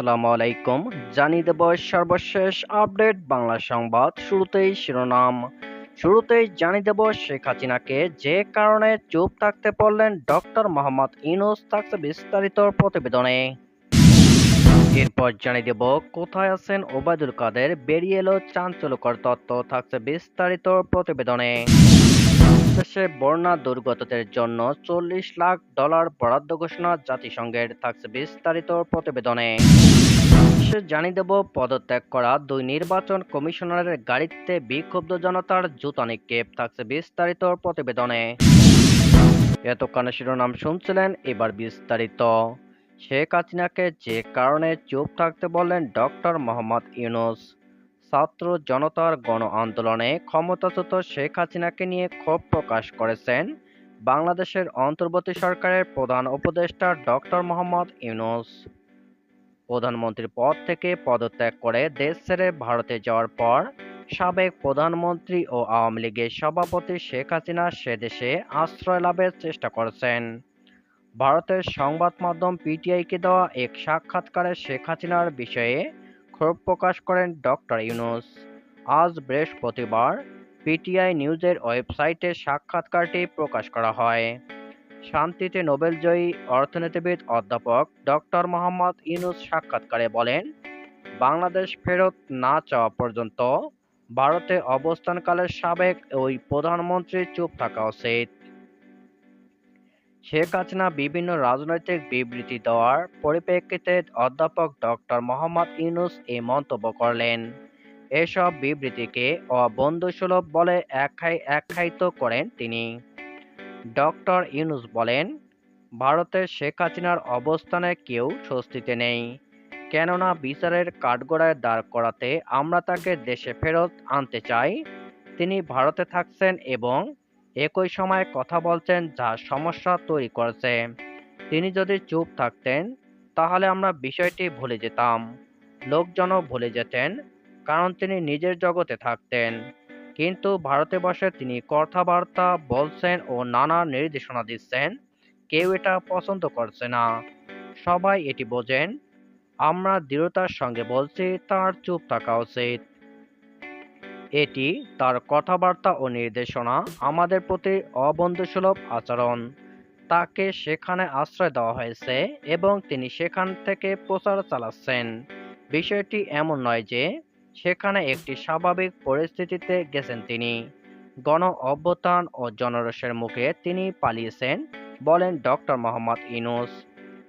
আসসালামু আলাইকুম। জানিয়ে দেব সর্বশেষ আপডেট বাংলা সংবাদ শুরুতেই শিরোনাম। শুরুতেই জানিয়ে দেব শেখ হাসিনাকে যে কারণে চুপ থাকতে পারলেন ডক্টর মোহাম্মদ ইউনুস থাকছে বিস্তারিত প্রতিবেদনে। এরপর জানিয়ে দেব কোথায় আছেন ওবায়দুল কাদের, বেরিয়ে এলো চাঞ্চল্যকর তত্ত্ব থাকছে বিস্তারিত প্রতিবেদনে। দেশে বন্যা দুর্গতদের জন্য চল্লিশ লাখ ডলার বরাদ্দ ঘোষণা জাতিসংঘের থাকছে বিস্তারিত প্রতিবেদনে। জানিয়ে দেব, পদত্যাগ করা দুই নির্বাচন কমিশনারের গাড়িতে বিক্ষুব্ধ জনতার জুতা নিক্ষেপ থাকছে বিস্তারিত প্রতিবেদনে। এতক্ষণ শিরোনাম শুনছিলেন এবার বিস্তারিত। শেখ হাসিনাকে যে কারণে চুপ থাকতে বললেন ডক্টর মোহাম্মদ ইউনুস ছাত্র জনতার গণ আন্দোলনে ক্ষমতাচ্যুত শেখ হাসিনাকে নিয়ে ক্ষোভ প্রকাশ করেছেন বাংলাদেশের অন্তর্বর্তী সরকারের প্রধান উপদেষ্টা ডক্টর মোহাম্মদ ইউনুস। প্রধানমন্ত্রীর পদ থেকে পদত্যাগ করে দেশ ছেড়ে ভারতে যাওয়ার পর সাবেক প্রধানমন্ত্রী ও আওয়ামী লীগের সভাপতি শেখ হাসিনা সে দেশে আশ্রয় লাভের চেষ্টা করেছেন। ভারতের সংবাদ মাধ্যম পিটিআইকে দেওয়া এক সাক্ষাৎকারে শেখ হাসিনার বিষয়ে ক্ষোভ প্রকাশ করেন ডক্টর ইউনুস। আজ বৃহস্পতিবার পিটিআই নিউজের ওয়েবসাইটে সাক্ষাৎকারটি প্রকাশ করা হয়। শান্তিতে নোবেলজয়ী অর্থনীতিবিদ অধ্যাপক ডক্টর মোহাম্মদ ইউনুস সাক্ষাৎকারে বলেন, বাংলাদেশ ফেরত না চাওয়া পর্যন্ত ভারতে অবস্থানকালের সাবেক ওই প্রধানমন্ত্রী চুপ থাকা উচিত। শেখ হাসিনা বিভিন্ন রাজনৈতিক বিবৃতি দেওয়ার পরিপ্রেক্ষিতে অধ্যাপক ডক্টর মোহাম্মদ ইউনুস এই মন্তব্য করলেন। এসব বিবৃতিকে অবন্ধুসুলভ বলে আখ্যায় আখ্যায়িত করেন তিনি। ডক্টর ইউনুস বলেন, ভারতের শেখ হাসিনার অবস্থানে কেউ স্বস্তিতে নেই। কেননা বিচারের কাঠগড়ায় দাঁড় করাতে আমরা তাকে দেশে ফেরত আনতে চাই। তিনি ভারতে থাকছেন এবং একই সময় কথা বলছেন যা সমস্যা তৈরি করেছে। তিনি যদি চুপ থাকতেন, তাহলে আমরা বিষয়টি ভুলে যেতাম। লোকজনও ভুলে যেতেন, কারণ তিনি নিজের জগতে থাকতেন। কিন্তু ভারতে বসে তিনি কথাবার্তা বলছেন ও নানা নির্দেশনা দিচ্ছেন। কেউ এটা পছন্দ করছে না। সবাই এটি বোঝেন। আমরা দৃঢ়তার সঙ্গে বলছি, তার চুপ থাকা উচিত। এটি তার কথাবার্তা ও নির্দেশনা আমাদের প্রতি অবন্ধুসুলভ আচরণ। তাকে সেখানে আশ্রয় দেওয়া হয়েছে এবং তিনি সেখান থেকে প্রচার চালাচ্ছেন। বিষয়টি এমন নয় যে সেখানে একটি স্বাভাবিক পরিস্থিতিতে গেছেন তিনি। গণ অভ্যুত্থান ও জনরসের মুখে তিনি পালিয়েছেন, বলেন ডক্টর মোহাম্মদ ইউনুস।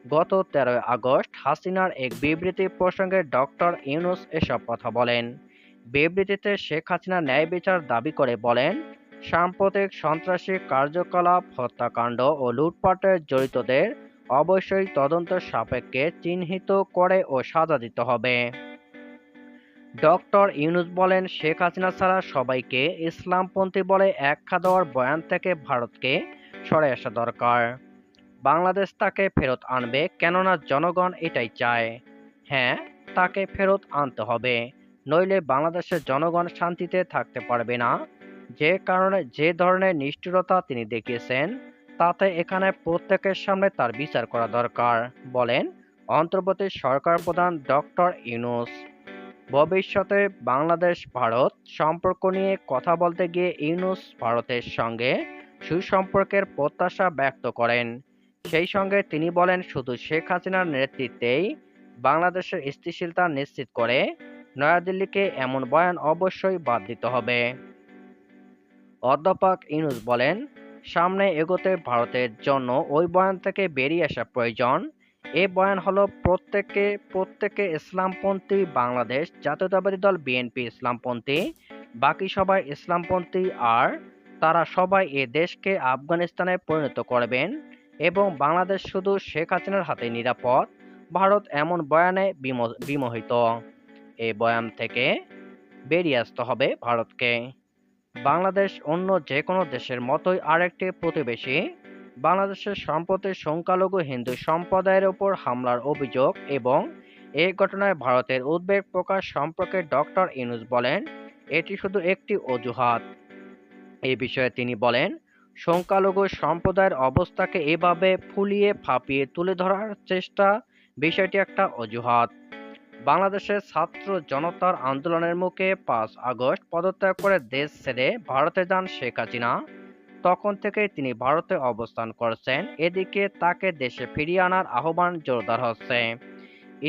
গত তেরোই আগস্ট হাসিনার এক বিবৃতি প্রসঙ্গে ডক্টর ইউনুস এসব কথা বলেন। বিবৃতিতে শেখ হাসিনা ন্যায় বিচার দাবি করে বলেন, সাম্প্রতিক সন্ত্রাসী কার্যকলাপ, হত্যাকাণ্ড ও লুটপাটের জড়িতদের অবশ্যই তদন্ত সাপেক্ষে চিহ্নিত করে ও সাজা দিতে হবে। ডক্টর ইউনুস বলেন, শেখ হাসিনা ছাড়া সবাইকে ইসলামপন্থী বলে একখা দেওয়ার বয়ান থেকে ভারতকে সরে আসা দরকার। বাংলাদেশ তাকে ফেরত আনবে কেননা জনগণ এটাই চায়। হ্যাঁ তাকে ফেরত আনতে হবে। নইলে বাংলাদেশের জনগণ শান্তিতে থাকতে পারবে না। যে কারণে, যে ধরনের নিষ্ঠুরতা তিনি দেখিয়েছেন, তাতে এখানে প্রত্যেকের সামনে তার বিচার করা দরকার, বলেন অন্তর্বর্তী সরকার প্রধান ডক্টর ইউনুস। ভবিষ্যতে বাংলাদেশ, ভারত সম্পর্ক নিয়ে কথা বলতে গিয়ে ইউনুস ভারতের সঙ্গে সুসম্পর্কের প্রত্যাশা ব্যক্ত করেন। সেই সঙ্গে তিনি বলেন, শুধু শেখ হাসিনার নেতৃত্বেই বাংলাদেশের স্থিতিশীলতা নিশ্চিত করে নয়াদিল্লিকে এমন বয়ান অবশ্যই বাদ দিতে হবে। অধ্যাপক ইউনুস বলেন, সামনে এগোতে ভারতের জন্য ওই বয়ান থেকে বেরিয়ে আসা প্রয়োজন। এ বয়ান হলো প্রত্যেকে প্রত্যেকে ইসলামপন্থী বাংলাদেশ, জাতীয়তাবাদী দল বিএনপি ইসলামপন্থী, বাকি সবাই ইসলামপন্থী আর তারা সবাই এ দেশকে আফগানিস্তানে পরিণত করবেন এবং বাংলাদেশ শুধু শেখ হাসিনার হাতে নিরাপদ। ভারত এমন বয়ানে বিমোহিত। এই বয়ান থেকে বেরিয়ে আসতে হবে ভারতকে। বাংলাদেশ অন্য যে কোনো দেশের মতোই আরেকটি প্রতিবেশী। বাংলাদেশের সম্প্রতি সংখ্যালঘু হিন্দু সম্প্রদায়ের উপর হামলার অভিযোগ এবং এই ঘটনায় ভারতের উদ্বেগ প্রকাশ সম্পর্কে ডক্টর ইনুস বলেন, এটি শুধু একটি অজুহাত। এই বিষয়ে তিনি বলেন, সংখ্যালঘু সম্প্রদায়ের অবস্থাকে এভাবে ফুলিয়ে ফাঁপিয়ে তুলে ধরার চেষ্টা বিষয়টি একটা অজুহাত। বাংলাদেশের ছাত্র জনতার আন্দোলনের মুখে পাঁচ আগস্ট পদত্যাগ করে দেশ ছেড়ে ভারতে যান শেখ হাসিনা। তখন থেকেই তিনি ভারতে অবস্থান করছেন। এদিকে তাকে দেশে ফিরিয়ে আনার আহ্বান জোরদার হচ্ছে।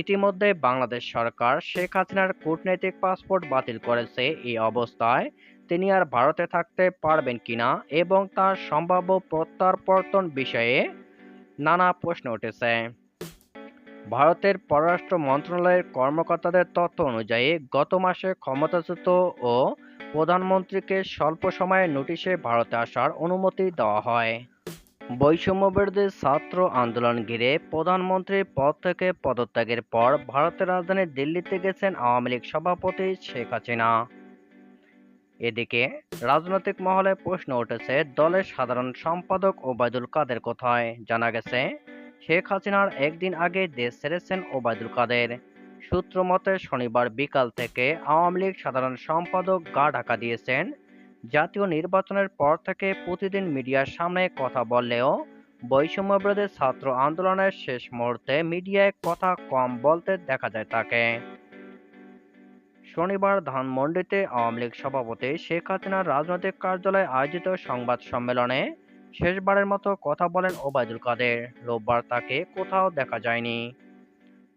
ইতিমধ্যে বাংলাদেশ সরকার শেখ হাসিনার কূটনৈতিক পাসপোর্ট বাতিল করেছে এই অবস্থায়। তিনি আর ভারতে থাকতে পারবেন কিনা এবং তার সম্ভাব্য প্রত্যাবর্তন বিষয়ে নানা প্রশ্ন উঠেছে। ভারতের পররাষ্ট্র মন্ত্রণালয়ের কর্মকর্তাদের তথ্য অনুযায়ী, গত মাসে ক্ষমতাচ্যুত ও প্রধানমন্ত্রীকে স্বল্প সময়ের নোটিশে ভারতে আসার অনুমতি দেওয়া হয়। বৈষম্যবিরোধী ছাত্র আন্দোলন ঘিরে প্রধানমন্ত্রীর পদ থেকে পদত্যাগের পর ভারতের রাজধানী দিল্লিতে গেছেন আওয়ামী লীগ সভাপতি শেখ হাসিনা। এদিকে রাজনৈতিক মহলে প্রশ্ন উঠেছে, দলের সাধারণ সম্পাদক ওবায়দুল কাদের কোথায়? জানা গেছে শেখ হাসিনার একদিন আগে দেশ ছেড়েছেন ওবায়দুল কাদের। সূত্র মতে, শনিবার বিকাল থেকে আওয়ামী লীগ সাধারণ সম্পাদক গা ঢাকা দিয়েছেন। জাতীয় নির্বাচনের পর থেকে প্রতিদিন মিডিয়ার সামনে কথা বললেও বৈষম্যবিরোধী ছাত্র আন্দোলনের শেষ মুহূর্তে মিডিয়ায় কথা কম বলতে দেখা যায় তাকে। শনিবার ধানমন্ডিতে আওয়ামী লীগ সভাপতি শেখ হাসিনার রাজনৈতিক কার্যালয়ে আয়োজিত সংবাদ সম্মেলনে শেষবারের মতো কথা বলেন ওবায়দুল কাদের। রোববার তাকে কোথাও দেখা যায়নি।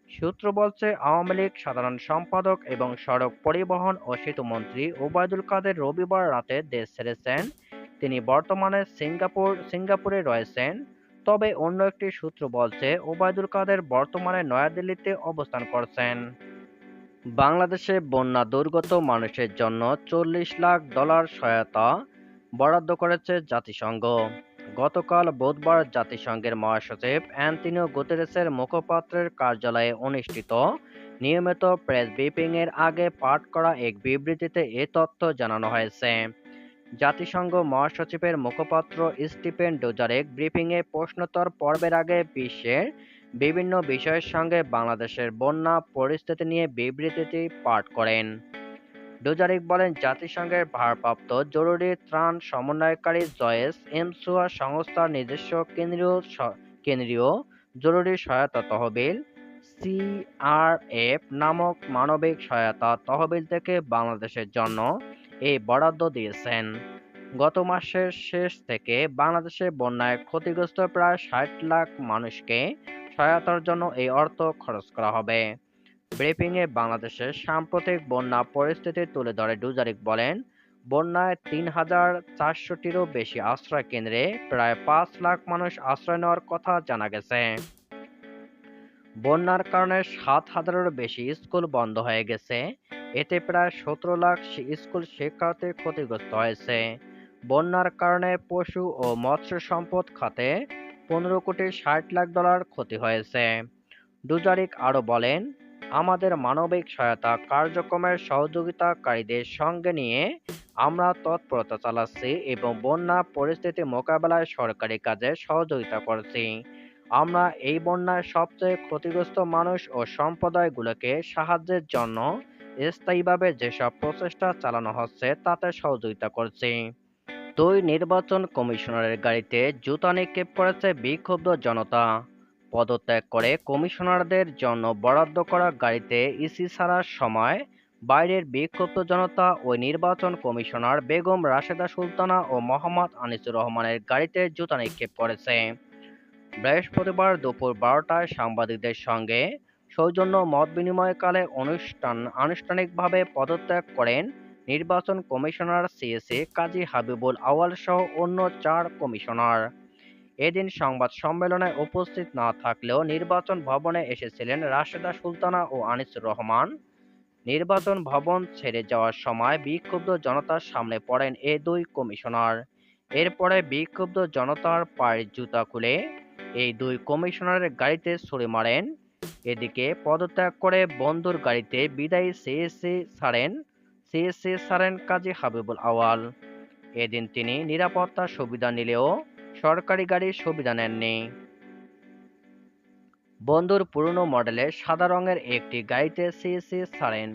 সূত্র বলছে, আওয়ামী লীগ সাধারণ সম্পাদক এবং সড়ক পরিবহন ও সেতুমন্ত্রী ওবায়দুল কাদের রবিবার রাতে দেশ ছেড়েছেন। তিনি বর্তমানে সিঙ্গাপুর, সিঙ্গাপুরে রয়েছেন। তবে অন্য একটি সূত্র বলছে, ওবায়দুল কাদের বর্তমানে নয়াদিল্লিতে অবস্থান করছেন। বাংলাদেশে বন্যা দুর্গত মানুষের জন্য চল্লিশ লাখ ডলার সহায়তা বরাদ্দ করেছে জাতিসংঘ। গতকাল বুধবার জাতিসংঘের মহাসচিব অ্যান্টনিও গুতেরেসের মুখপাত্রের কার্যালয়ে অনুষ্ঠিত নিয়মিত প্রেস ব্রিফিংয়ের আগে পাঠ করা এক বিবৃতিতে এ তথ্য জানানো হয়েছে। জাতিসংঘ মহাসচিবের মুখপাত্র স্টিফেন ডুজারেক ব্রিফিংয়ে প্রশ্নোত্তর পর্বের আগে বিশ্বের বিভিন্ন বিষয়ের সঙ্গে বাংলাদেশের বন্যা পরিস্থিতি নিয়ে বিবৃতিটি পাঠ করেন। ডুজারিক বলেন, জাতিসংঘের ভারপ্রাপ্ত জরুরি ত্রাণ সমন্বয়কারী জয়েস এমসুয়া সংস্থার নিজস্ব কেন্দ্রীয় কেন্দ্রীয় জরুরি সহায়তা তহবিল সিআরএফ নামক মানবিক সহায়তা তহবিল থেকে বাংলাদেশের জন্য এই বরাদ্দ দিয়েছেন। গত মাসের শেষ থেকে বাংলাদেশে বন্যায় ক্ষতিগ্রস্ত প্রায় ষাট লাখ মানুষকে সহায়তার জন্য এই অর্থ খরচ করা হবে। ব্রিফিংয়ে বাংলাদেশের সাম্প্রতিক বন্যা পরিস্থিতি তুলে ধরে ডুজারিক বলেন, বন্যায় তিন হাজার চারশোটিরও বেশি আশ্রয় কেন্দ্রে প্রায় পাঁচ লাখ মানুষ আশ্রয় নেওয়ার কথা জানা গেছে। বন্যার কারণে সাত হাজারেরও বেশি স্কুল বন্ধ হয়ে গেছে। এতে প্রায় সতেরো লাখ স্কুল শিক্ষার্থী ক্ষতিগ্রস্ত হয়েছে। বন্যার কারণে পশু ও মৎস্য সম্পদ খাতে পনেরো কোটি ষাট লাখ ডলার ক্ষতি হয়েছে। ডুজারিক আরও বলেন আমাদের মানবিক সহায়তা কার্যক্রমের সহযোগিতাকারীদের সঙ্গে নিয়ে আমরা তৎপরতা চালাচ্ছি এবং বন্যা পরিস্থিতি মোকাবেলায় সরকারি কাজে সহযোগিতা করছি। আমরা এই বন্যায় সবচেয়ে ক্ষতিগ্রস্ত মানুষ ও সম্প্রদায়গুলোকে সাহায্যের জন্য স্থায়ীভাবে যেসব প্রচেষ্টা চালানো হচ্ছে তাতে সহযোগিতা করছি। দুই নির্বাচন কমিশনারের গাড়িতে জুতা নিক্ষেপ করেছে বিক্ষুব্ধ জনতা। পদত্যাগ করে কমিশনারদের জন্য বরাদ্দ করা গাড়িতে ইসি ছাড়ার সময় বাইরের বিক্ষুব্ধ জনতা ও নির্বাচন কমিশনার বেগম রাশেদা সুলতানা ও মোহাম্মদ আনিসুর রহমানের গাড়িতে জুতা নিক্ষেপ করেছে। বৃহস্পতিবার দুপুর বারোটায় সাংবাদিকদের সঙ্গে সৌজন্য মত বিনিময়কালে অনুষ্ঠান আনুষ্ঠানিকভাবে পদত্যাগ করেন নির্বাচন কমিশনার সিএসি কাজী হাবিবুল আওয়াল সহ অন্য চার কমিশনার। এদিন সংবাদ সম্মেলনে উপস্থিত না থাকলেও নির্বাচন ভবনে এসেছিলেন রাশেদা সুলতানা ও আনিসুর রহমান। নির্বাচন ভবন ছেড়ে যাওয়ার সময় বিক্ষুব্ধ জনতার সামনে পড়েন এ দুই কমিশনার। এরপরে বিক্ষুব্ধ জনতার পায়ের জুতা খুলে এই দুই কমিশনারের গাড়িতে ছুড়ে মারেন। এদিকে পদত্যাগ করে বন্ধুর গাড়িতে বিদায়ী সিএসসি ছাড়েন সিএসসি ছাড়েন কাজী হাবিবুল আওয়াল এদিন তিনি নিরাপত্তার সুবিধা নিলেও সরকারি গাড়ির সুবিধা নেননি। বন্ধুর পুরনো মডেলের সাদা রঙের একটি গাড়িতে সিএসি ছাড়েন